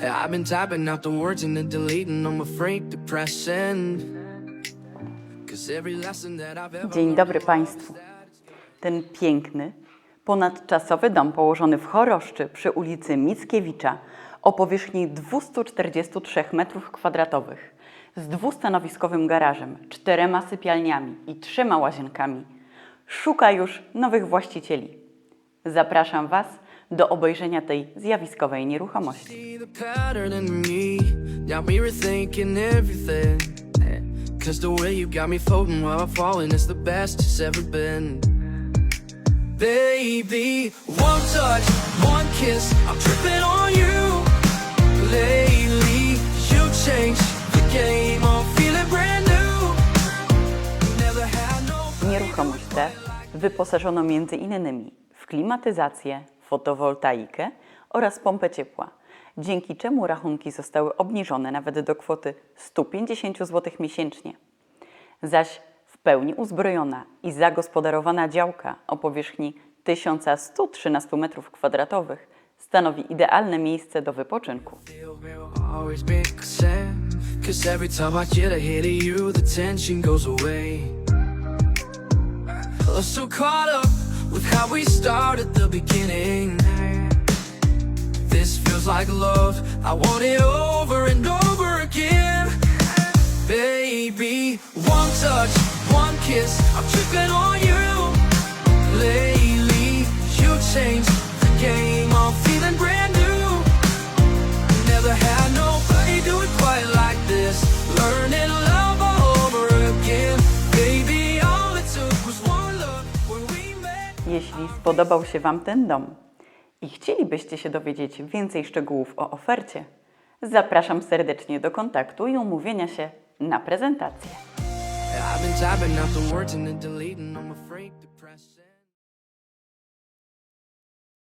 I've been typing out the words and then deleting afraid to press. Cause every lesson that I've ever Dzień dobry Państwu. Ten piękny, ponadczasowy dom położony w Choroszczy przy ulicy Mickiewicza o powierzchni 243 m2 z dwustanowiskowym garażem, czterema sypialniami i trzema łazienkami szuka już nowych właścicieli. Zapraszam Was do obejrzenia tej zjawiskowej nieruchomości. Cause the way you got me floating while I'm falling is the best it's ever been. Baby, one touch, one kiss, I'm tripping on you. Lately, you changed the game, I'm feeling brand new. Never had no Nieruchomość tę wyposażono między innymi w klimatyzację, fotowoltaikę oraz pompę ciepła, dzięki czemu rachunki zostały obniżone nawet do kwoty 150 zł miesięcznie. Zaś w pełni uzbrojona i zagospodarowana działka o powierzchni 1113 m2 stanowi idealne miejsce do wypoczynku. With how we started the beginning. Like love. I want it over and over again. Baby, one touch, one kiss, I'm tripping on you. Lately, you changed the game. I'm feeling brand new. Never had nobody do it quite like this. Learning love. Jeśli spodobał się Wam ten dom i chcielibyście się dowiedzieć więcej szczegółów o ofercie, zapraszam serdecznie do kontaktu i umówienia się na prezentację.